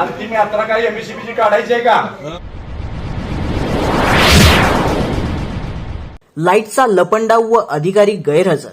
अंतिम यात्रा काय एमएससीबीची काढायची आहे का? लाईटचा लपंडाव व अधिकारी गैरहजर.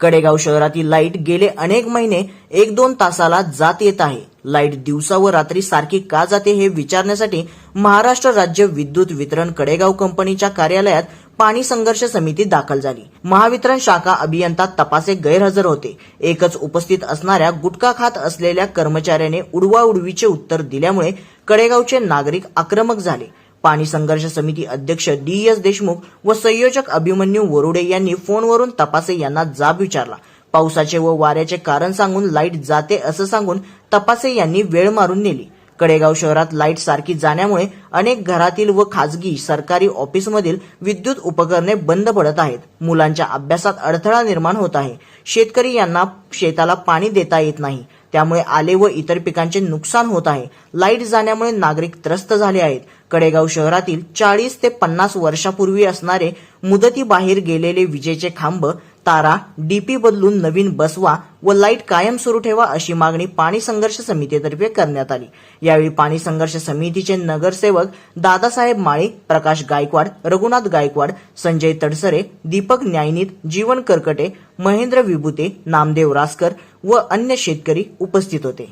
कडेगाव शहरातील लाइट गेले अनेक महिने एक दोन तासाला जात येत आहे. लाइट दिवसा व रात्री सारखी का जाते हे विचारण्यासाठी महाराष्ट्र राज्य विद्युत वितरण कडेगाव कंपनीच्या कार्यालयात पाणी संघर्ष समिती दाखल झाली. महावितरण शाखा अभियंता तपासे गैरहजर होते. एकच उपस्थित असणाऱ्या गुटखा खात असलेल्या कर्मचाऱ्याने उडवाउडवीचे उत्तर दिल्यामुळे कडेगावचे नागरिक आक्रमक झाले. पाणी संघर्ष समिती अध्यक्ष डी एस देशमुख व संयोजक अभिमन्यू वरुडे यांनी फोनवरून तपासे यांना जाब विचारला. पावसाचे व वाऱ्याचे कारण सांगून लाइट जाते असं सांगून तपासे यांनी वेळ मारून नेली. कडेगाव शहरात लाइट सारखी जाण्यामुळे अनेक घरातील व खाजगी सरकारी ऑफिसमधील विद्युत उपकरणे बंद पडत आहेत. मुलांच्या अभ्यासात अडथळा निर्माण होत आहे. शेतकरी यांना शेताला पाणी देता येत नाही. त्यामुळे आले व इतर पिकांचे नुकसान होत आहे. लाइट जाण्यामुळे नागरिक त्रस्त झाले आहेत. कडेगाव शहरातील चाळीस ते पन्नास वर्षापूर्वी असणारे मुदतीबाहेर गेलेले विजेचे खांब तारा डीपी बदलून नवीन बसवा व लाइट कायम सुरू ठेवा अशी मागणी पाणी संघर्ष समितीतर्फे करण्यात आली. यावेळी पाणी संघर्ष समितीचे नगरसेवक दादासाहेब माळी प्रकाश गायकवाड रघुनाथ गायकवाड संजय तडसरे दीपक न्यायनीत जीवन करकटे महेंद्र विभूते नामदेव रासकर व अन्य शेतकरी उपस्थित होते.